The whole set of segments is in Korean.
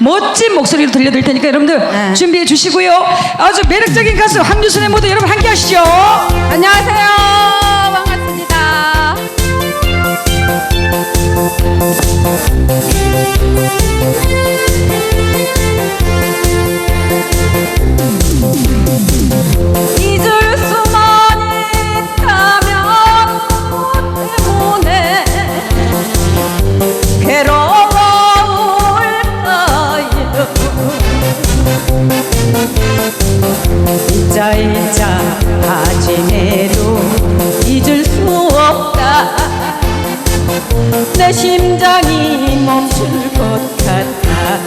멋진 목소리로 들려드릴 테니까 여러분들 네. 준비해 주시고요. 아주 매력적인 가수 황유순의 모두 여러분 함께 하시죠. 안녕하세요. 잊자 하지내도 잊을 수 없다. 내 심장이 멈출 것 같아.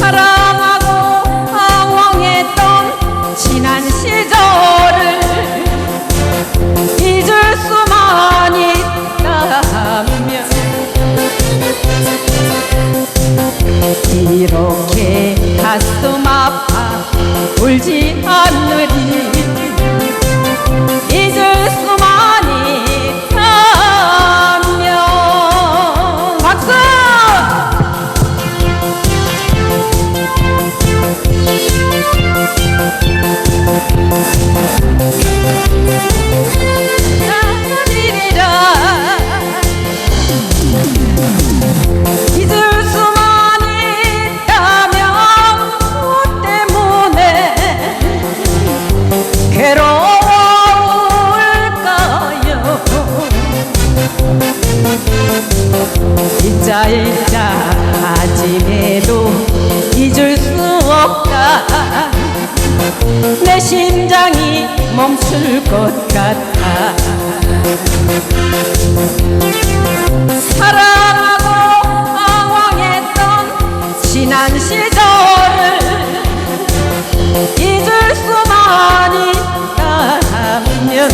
사랑하고 방황했던 지난 시절을 잊을 수만 있다면 이렇게 가 괴로워올까요? 잊자 잊자 하지해도 잊을 수 없다. 내 심장이 멈출 것 같아. 사랑하고 방황했던 지난 시절을 잊을 수만 있 다면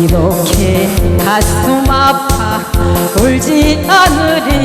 이렇게 가슴 아파 울지 않으리